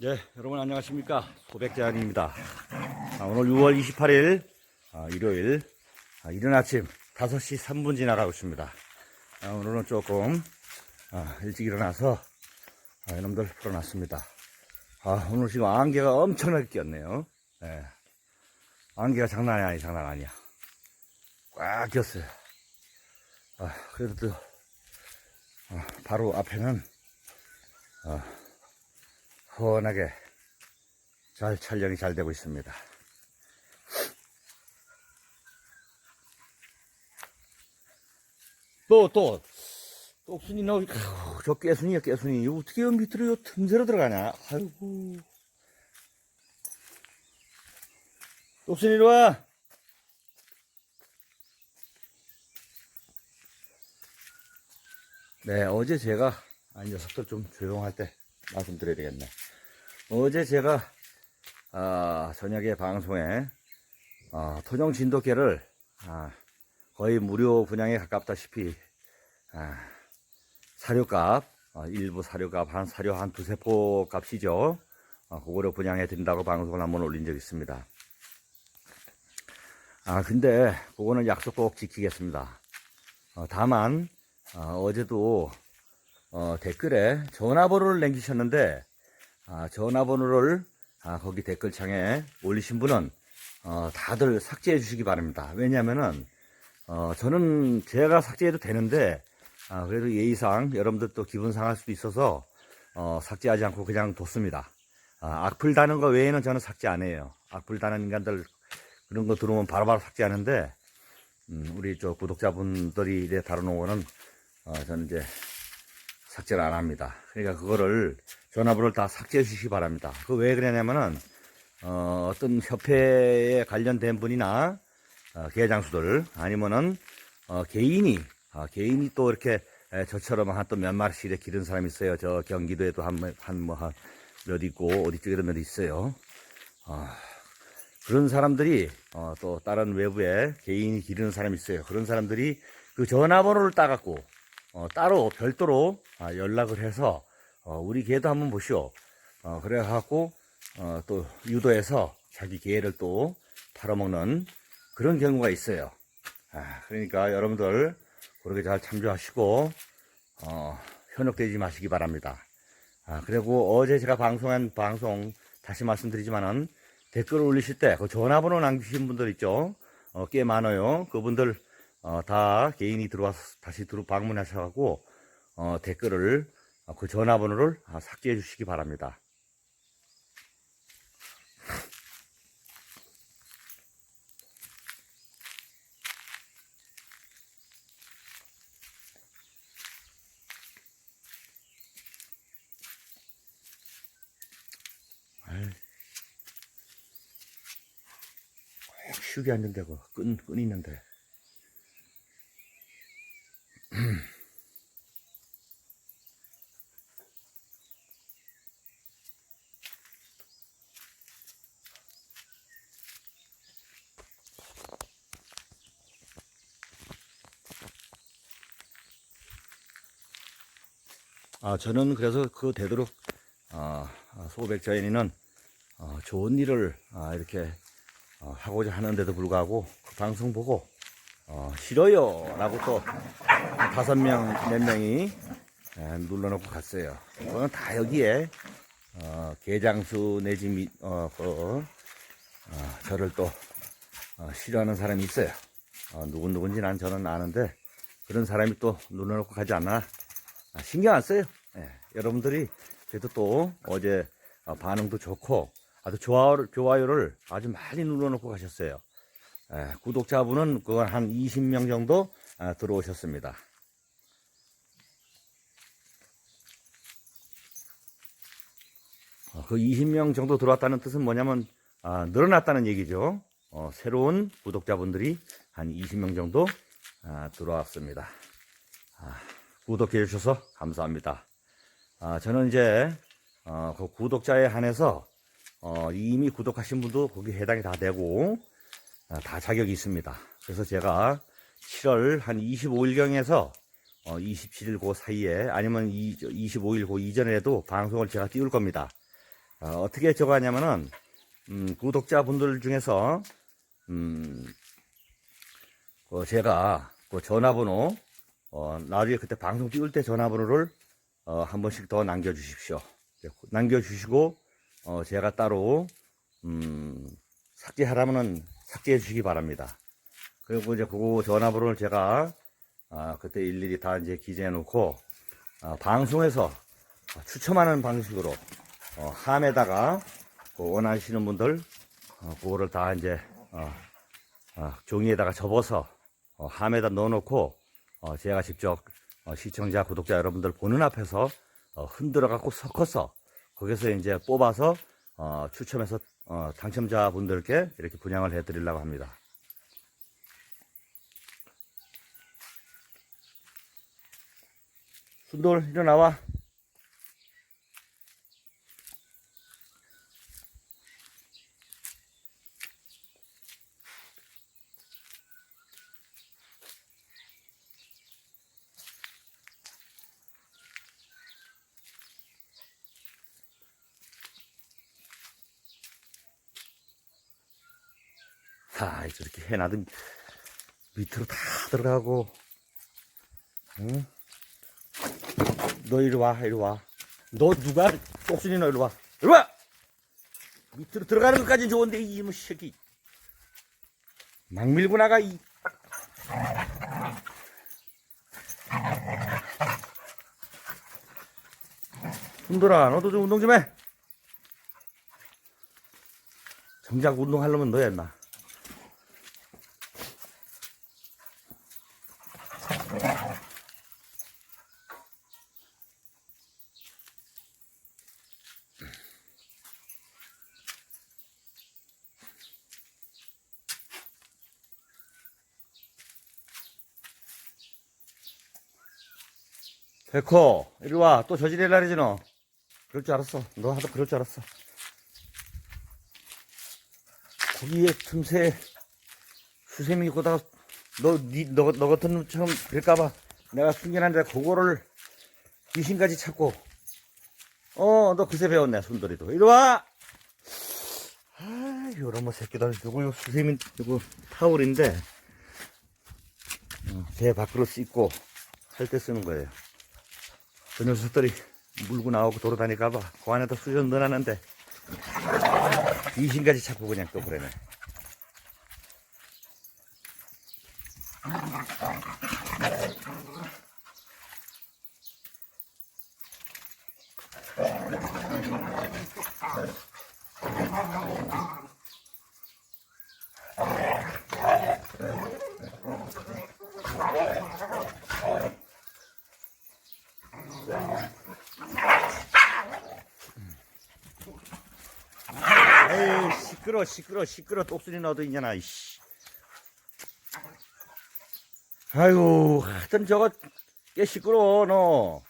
네, 여러분 안녕하십니까. 소백제안입니다. 아, 오늘 6월 28일, 아, 일요일, 아, 이른 아침 5시 3분 지나가고 있습니다. 아, 오늘은 조금, 아, 일찍 일어나서, 아, 이놈들 풀어놨습니다. 아, 오늘 지금 안개가 엄청나게 꼈네요. 예. 안개가 장난이 아니, 장난 아니야. 꽉 꼈어요. 아, 그래도 또, 아, 바로 앞에는, 훤하게 잘 촬영이 잘 되고 있습니다. 또, 또, 똑순이 너, 아이고, 저 깨순이야, 깨순이. 이거 어떻게 여 밑으로 요 틈새로 들어가냐? 아이고. 똑순이 이리 와. 네, 어제 제가, 아, 이 녀석들 좀 조용할 때 말씀드려야 되겠네. 어제 제가, 아, 저녁에 방송에, 아, 토종 진돗개를, 아, 거의 무료 분양에 가깝다시피, 아, 사료값, 아, 일부 사료값, 한 사료 한 두세 포 값이죠. 아, 그거를 분양해 드린다고 방송을 한번 올린 적이 있습니다. 아, 근데, 그거는 약속 꼭 지키겠습니다. 어, 다만, 어, 제도 어, 댓글에 전화번호를 남기셨는데, 아, 전화번호를 아, 거기 댓글창에 올리신 분은 어, 다들 삭제해 주시기 바랍니다. 왜냐면은, 어, 저는 제가 삭제해도 되는데, 아, 그래도 예의상 여러분들 또 기분 상할 수도 있어서, 어, 삭제하지 않고 그냥 뒀습니다. 아, 악플 다는 거 외에는 저는 삭제 안 해요. 악플 다는 인간들 그런 거 들어오면 바로바로 삭제하는데, 음, 우리 저 구독자분들이 이래 다루는 거는, 어, 저는 이제 삭제를 안 합니다. 그러니까 그거를 전화번호를 다 삭제해 주시기 바랍니다. 그 왜 그러냐면은, 어, 어떤 협회에 관련된 분이나, 어, 계장수들, 아니면은, 어, 개인이, 아, 개인이 또 이렇게, 에, 저처럼 한 또 몇 마리씩 이렇게 기른 사람이 있어요. 저 경기도에도 한, 뭐- 한, 뭐, 한, 몇 있고, 어디 쪽에도 몇 있어요. 아, 그런 사람들이, 어, 또 다른 외부에 개인이 기르는 사람이 있어요. 그런 사람들이 그 전화번호를 따갖고, 어, 따로 별도로 아, 연락을 해서 어, 우리 개도 한번 보시오. 어, 그래갖고 어, 또 유도해서 자기 개를 또 팔아먹는 그런 경우가 있어요. 아, 그러니까 여러분들 그렇게 잘 참조하시고 어, 현혹되지 마시기 바랍니다. 아, 그리고 어제 제가 방송한 방송 다시 말씀드리지만은 댓글 올리실 때 그 전화번호 남기신 분들 있죠. 어, 꽤 많아요. 그분들 어, 다 개인이 들어와서 다시 들어 방문하셔가지고 어, 댓글을 어, 그 전화번호를 아, 삭제해 주시기 바랍니다. 꼭 쉬게 앉는데 그 끈, 끈 있는데. 아, 저는 그래서 그 되도록, 아, 소백자연이는 어, 좋은 일을 아, 이렇게 어, 하고자 하는데도 불구하고 그 방송 보고 어, 싫어요 라고 또 다섯 명 몇 명이 에, 눌러놓고 갔어요. 그거는 다 여기에 어, 개장수 내지 미, 어, 그, 어, 저를 또 어, 싫어하는 사람이 있어요. 어, 누군 누군지 난 저는 아는데 그런 사람이 또 눌러놓고 가지 않나 아, 신경 안 써요. 예, 여러분들이 그래도 또 어제 어, 반응도 좋고 아주 좋아요를, 좋아요 를 아주 많이 눌러놓고 가셨어요. 예, 구독자분은 그건 한 20명 정도 아, 들어오셨습니다. 어, 그 20명 정도 들어왔다는 뜻은 뭐냐면 아, 늘어났다는 얘기죠. 어, 새로운 구독자분들이 한 20명 정도 아, 들어왔습니다. 아, 구독해 주셔서 감사합니다. 아, 저는 이제 어, 그 구독자에 한해서 어, 이미 구독하신 분도 거기 해당이 다 되고 아, 다 자격이 있습니다. 그래서 제가 7월 한 25일경에서 어, 27일 그 사이에 아니면 이, 25일 그 이전에도 방송을 제가 띄울 겁니다. 어, 떻게 적어하냐면은, 음, 구독자분들 중에서, 음, 그 제가 그 전화번호, 어, 나중에 그때 방송 띄울 때 전화번호를, 어, 한 번씩 더 남겨주십시오. 네, 남겨주시고, 어, 제가 따로, 음, 삭제하라면은 삭제해 주시기 바랍니다. 그리고 이제 그 전화번호를 제가, 아, 그때 일일이 다 이제 기재해 놓고, 아, 방송에서 추첨하는 방식으로, 어, 함에다가, 그 원하시는 분들, 어, 그거를 다 이제, 어, 어, 종이에다가 접어서, 어, 함에다 넣어놓고, 어, 제가 직접, 어, 시청자, 구독자 여러분들 보는 앞에서, 어, 흔들어 갖고 섞어서, 거기서 이제 뽑아서, 어, 추첨해서, 어, 당첨자 분들께 이렇게 분양을 해드리려고 합니다. 순돌, 일어나와. 자, 저렇게 해놔도 밑으로 다 들어가고, 응? 너 이리 와, 이리 와. 너 누가, 똑순이 너 이리 와. 이리 와! 밑으로 들어가는 것까지 좋은데, 이뭐 새끼. 막 밀고 나가, 이. 순돌아, 너도 좀 운동 좀 해. 정작 운동하려면 너야, 나. 백호, 이리 와. 또 저지랄 날이지, 너. 그럴 줄 알았어. 너 하도 그럴 줄 알았어. 고기의 틈새 수세미 고다가 너, 니, 너, 너 같은 놈처럼 될까봐 내가 숨겨놨는데 그거를 귀신까지 찾고 어, 너 그새 배웠네, 순돌이도. 이리 와! 아, 요런 뭐 새끼들, 누구, 요 수세미, 누구, 타올인데, 어, 배 밖으로 씻고 할 때 쓰는 거예요. 그 녀석들이 물고 나오고 돌아다니까봐 그 안에다 수전 넣어놨는데 귀신까지 찾고 그냥 또 그러네. 에이 시끄러 시끄러 시끄러 똑소리 나도 있냐나 이씨. 아이고 하여튼 저거 꽤 시끄러워 너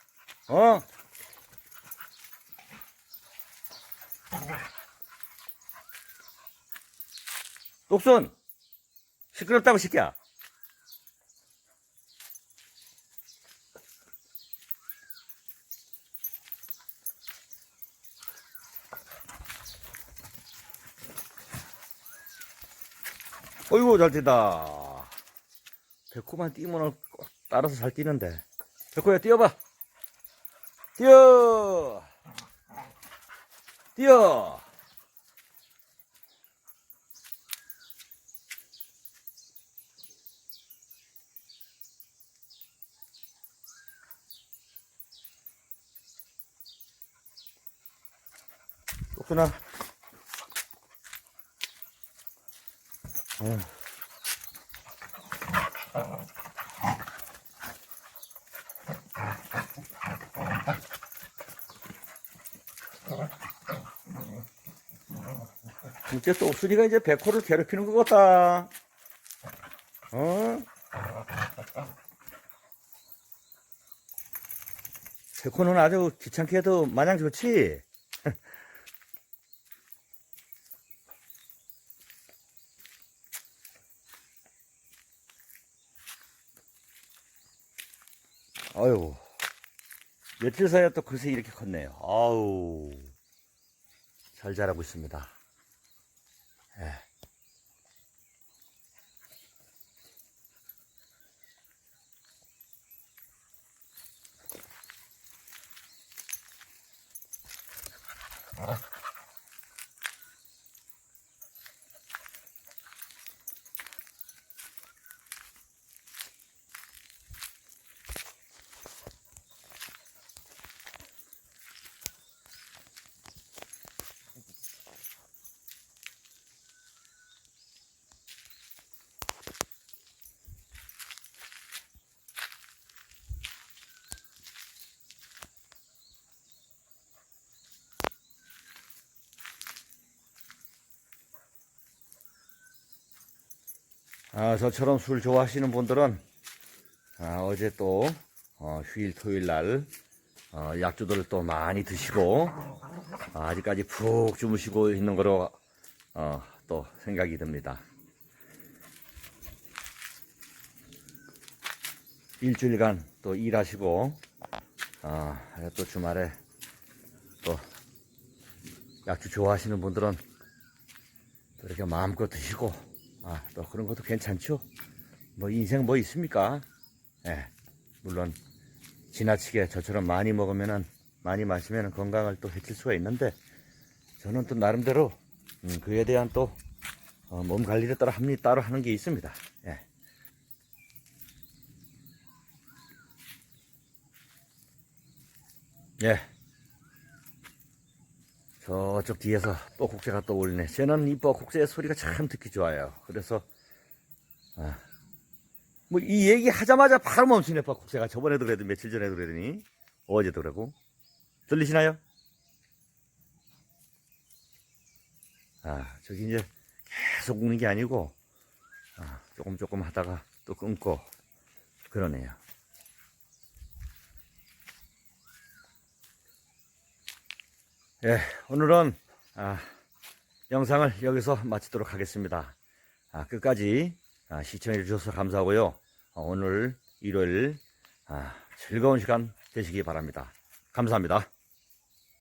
어? 똑순 시끄럽다고 시키 어이구 잘 뛰다. 백호만 뛰면 꼭 따라서 잘 뛰는데. 백호야 뛰어봐. 뛰어. 뛰어. 똑순아 어. 이제 똑순이가 이제 백호를 괴롭히는 것 같다. 어? 백호는 아주 귀찮게 해도 마냥 좋지? 아유. 며칠 사이에 또 글쎄 이렇게 컸네요. 아우. 잘 자라고 있습니다. 예. 아, 저처럼 술 좋아하시는 분들은 아, 어제 또 어, 휴일 토요일 날 어, 약주들을 또 많이 드시고 아, 아직까지 푹 주무시고 있는 거로 어, 또 생각이 듭니다. 일주일간 또 일하시고 아, 또 주말에 또 약주 좋아하시는 분들은 또 이렇게 마음껏 드시고 아, 또 그런 것도 괜찮죠. 뭐 인생 뭐 있습니까? 예. 물론 지나치게 저처럼 많이 먹으면은 많이 마시면 건강을 또 해칠 수가 있는데 저는 또 나름대로 음, 그에 대한 또 어, 몸 관리를 따로 합니다. 따로 하는 게 있습니다. 예. 예. 저쪽 뒤에서 또 울리네. 쟤는 이 뻐국새의 소리가 참 듣기 좋아요. 그래서, 아, 뭐 이 얘기 하자마자 바로 멈추네, 뻐국새가. 저번에도 그래도 며칠 전에도 그러더니, 어제도 그러고. 들리시나요? 아, 저기 이제 계속 우는 게 아니고, 아, 조금 조금 하다가 또 끊고, 그러네요. 예, 오늘은 아, 영상을 여기서 마치도록 하겠습니다. 아, 끝까지 아, 시청해 주셔서 감사하고요. 어, 오늘 일요일 아, 즐거운 시간 되시기 바랍니다. 감사합니다.